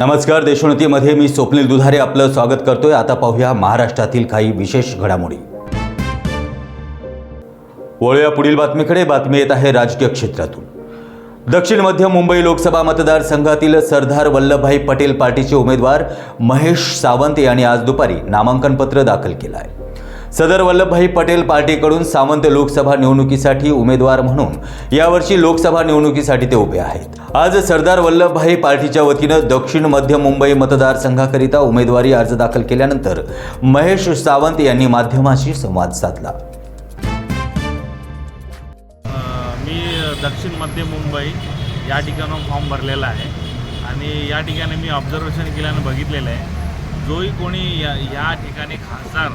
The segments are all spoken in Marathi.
नमस्कार देशोन्नतीमध्ये मी स्वप्नील दुधारे आपलं स्वागत करतोय. आता पाहूया महाराष्ट्रातील काही विशेष घडामोडी. वळूया पुढील बातमीकडे. बातमी येत आहे राजकीय क्षेत्रातून. दक्षिण मध्य मुंबई लोकसभा मतदारसंघातील सरदार वल्लभभाई पटेल पार्टीचे उमेदवार महेश सावंत यांनी आज दुपारी नामांकनपत्र दाखल केलं आहे. सदर वल्लभभाई पटेल पार्टीकडून सावंत लोकसभा निवडणुकीसाठी उमेदवार म्हणून यावर्षी लोकसभा निवडणुकीसाठी ते उभे आहेत. आज सरदार वल्लभभाई पार्टीच्या वतीनं दक्षिण मध्य मुंबई मतदारसंघाकरिता उमेदवारी अर्ज दाखल केल्यानंतर महेश सावंत यांनी माध्यमाशी संवाद साधला. मी दक्षिण मध्य मुंबई या ठिकाणी फॉर्म भरलेला आहे आणि या ठिकाणी मी ऑब्झर्वेशन केल्यानं बघितलेलं आहे. जोही कोणी या या ठिकाणी खासदार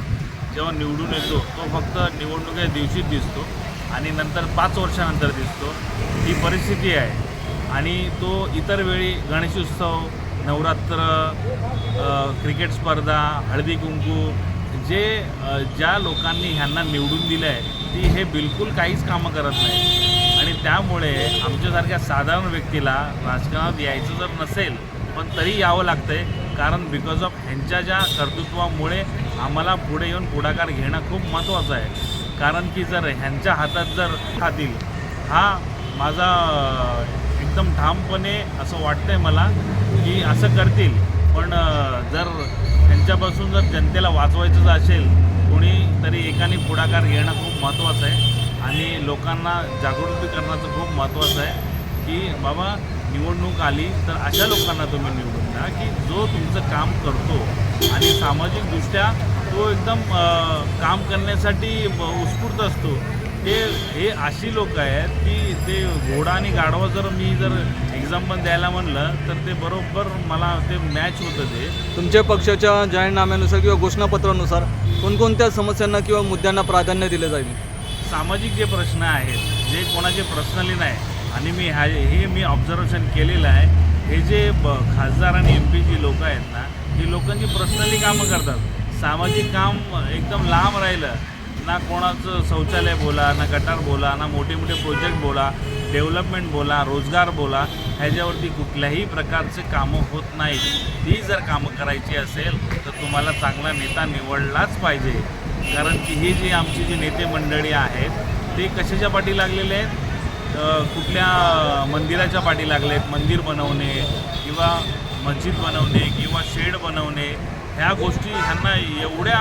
जेव्हा निवडून येतो तो फक्त निवडणुकीच्या दिवशीच दिसतो आणि नंतर पाच वर्षानंतर दिसतो. ही परिस्थिती आहे. आणि तो इतर वेळी गणेशोत्सव नवरात्र क्रिकेट स्पर्धा हळदी कुंकू जे ज्या लोकांनी ह्यांना निवडून दिलं आहे ती हे बिलकुल काहीच कामं करत नाही. आणि त्यामुळे आमच्यासारख्या साधारण व्यक्तीला राजकारणात यायचं जर नसेल पण तरी यावं लागतंय. कारण बिकॉज ऑफ ह्यांच्या ज्या कर्तृत्वामुळे आम्हाला पुढे येऊन पुढाकार घेणं खूप महत्त्वाचं आहे. कारण की जर ह्यांच्या हातात जर खातील हा माझा एकदम ठामपणे असं वाटतंय मला की असं करतील. पण जर त्यांच्यापासून जर जनतेला वाचवायचं असेल कोणी तरी एकाने पुढाकार घेणं खूप महत्त्वाचं आहे. आणि लोकांना जागृती करण्याचं खूप महत्त्वाचं आहे की बाबा निवडणूक आली तर अशा लोकांना तुम्ही निवडून द्या की जो तुमचं काम करतो आणि सामाजिकदृष्ट्या तो एकदम काम करण्यासाठी उत्स्फूर्त असतो. ते हे अशी लोक आहेत की ते घोडा आणि गाढवा जर मी जर एक्झाम्पल द्यायला म्हणलं तर ते बरोबर मला ते मॅच होतं ते. तुमच्या पक्षाच्या जाहीरनाम्यानुसार किंवा घोषणापत्रानुसार कोणकोणत्या समस्यांना किंवा मुद्द्यांना प्राधान्य दिले जाईल? सामाजिक जे प्रश्न आहेत जे कोणाचे पर्सनली नाही आणि मी हा हे मी ऑब्झर्वेशन केलेलं आहे. हे जे ब खासदार आणि एम पी जी लोक आहेत ना ही लोकांची पर्सनली कामं करतात. सामाजिक काम एकदम लांब राहिलं. ना कोणाचं शौचालय बोला ना गटार बोला ना मोठे मोठे प्रोजेक्ट बोला डेव्हलपमेंट बोला रोजगार बोला ह्याच्यावरती कुठल्याही प्रकारचे कामं होत नाहीत. ती जर कामं करायची असेल तर तुम्हाला चांगला नेता निवडलाच पाहिजे. कारण की ही जी आमची जी नेते मंडळी आहेत ते कशाच्या पाठी लागलेले आहेत? कुठल्या मंदिराच्या पाठी लागले आहेत मंदिर बनवणे किंवा मस्जिद बनवणे किंवा शेड बनवणे ह्या गोष्टी ह्यांना एवढ्या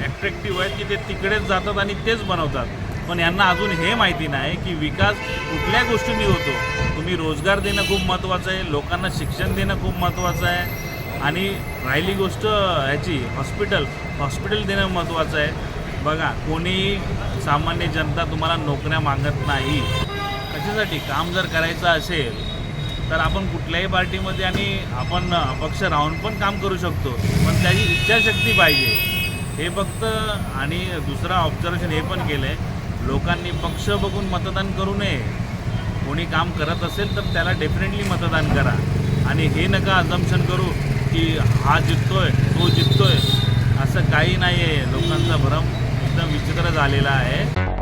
ॲट्रॅक्टिव्ह आहेत की ते तिकडेच जातात आणि तेच बनवतात. पण यांना अजून हे माहिती नाही की विकास कुठल्या गोष्टींनी होतो. तुम्ही रोजगार देणं खूप महत्त्वाचं आहे लोकांना शिक्षण देणं खूप महत्त्वाचं आहे आणि राहिली गोष्ट ह्याची हॉस्पिटल हॉस्पिटल देणं महत्त्वाचं आहे. बघा कोणी सामान्य जनता तुम्हाला नोकऱ्या मागत नाही. कशासाठी काम जर करायचं असेल तर आपण कुठल्याही पार्टीमध्ये आणि आपण अपक्ष राहून पण काम करू शकतो. पण त्याची इच्छाशक्ती पाहिजे. हे फक्त आणि दुसरं ऑब्झर्वेशन हे पण केलं आहे लोकांनी पक्ष बघून मतदान करू नये. कोणी काम करत असेल तर त्याला डेफिनेटली मतदान करा. आणि हे नका अजम्पन करू की हा जिंकतोय तो जिंकतोय असं काही नाही आहे लोकांचा भ्रम एकदम विचित्र झालेला आहे.